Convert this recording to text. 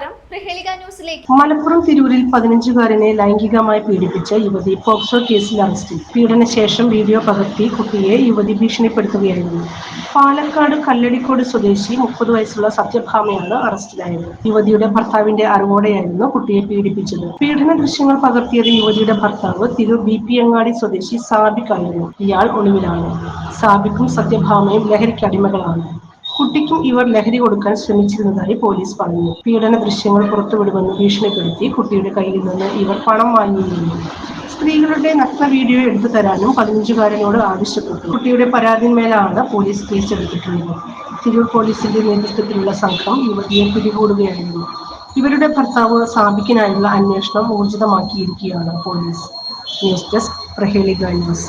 നമസ്കാരം. പ്രഹേളിക ന്യൂസിലേക്ക്. മലപ്പുറം തിരൂരിൽ പതിനഞ്ചുകാരനെ ലൈംഗികമായി പീഡിപ്പിച്ച യുവതി പോക്സോ കേസിൽ അറസ്റ്റിൽ പീഡനശേഷം വീഡിയോ പകർത്തി കുട്ടിയെ യുവതി ഭീഷണിപ്പെടുത്തുകയായിരുന്നു. പാലക്കാട് കല്ലടിക്കോട് സ്വദേശി മുപ്പത് വയസ്സുള്ള സത്യഭാമയാണ് അറസ്റ്റിലായത്. യുവതിയുടെ ഭർത്താവിന്റെ അറിവോടെയായിരുന്നു കുട്ടിയെ പീഡിപ്പിച്ചത്. പീഡന ദൃശ്യങ്ങൾ പകർത്തിയത് യുവതിയുടെ ഭർത്താവ് തിരൂർ ബി പി അങ്ങാടി സ്വദേശി സാബിക്കായിരുന്നു. ഇയാൾ ഒളിവിലാണ്. സാബിക്കും സത്യഭാമയും ലഹരിക്ക് അടിമകളാണ്. കുട്ടിക്കും ഇവർ ലഹരി കൊടുക്കാൻ ശ്രമിച്ചിരുന്നതായി പോലീസ് പറഞ്ഞു. പീഡന ദൃശ്യങ്ങൾ പുറത്തുവിടുമെന്ന് ഭീഷണിപ്പെടുത്തി കുട്ടിയുടെ കയ്യിൽ നിന്ന് ഇവർ പണം വാങ്ങിയിരുന്നു. സ്ത്രീകളുടെ നഗ്ന വീഡിയോ എടുത്തു തരാനും പതിനഞ്ചുകാരനോട് ആവശ്യപ്പെട്ടു. കുട്ടിയുടെ പരാതിന്മേലാണ് പോലീസ് കേസെടുത്തിട്ടുള്ളത്. തിരൂർ പോലീസിന്റെ നേതൃത്വത്തിലുള്ള സംഘം യുവതിയെ പിടികൂടുകയായിരുന്നു. ഇവരുടെ ഭർത്താവ് സാബിക്കിനായുള്ള അന്വേഷണം ഊർജിതമാക്കിയിരിക്കുകയാണ് police. News desk Prahelika news.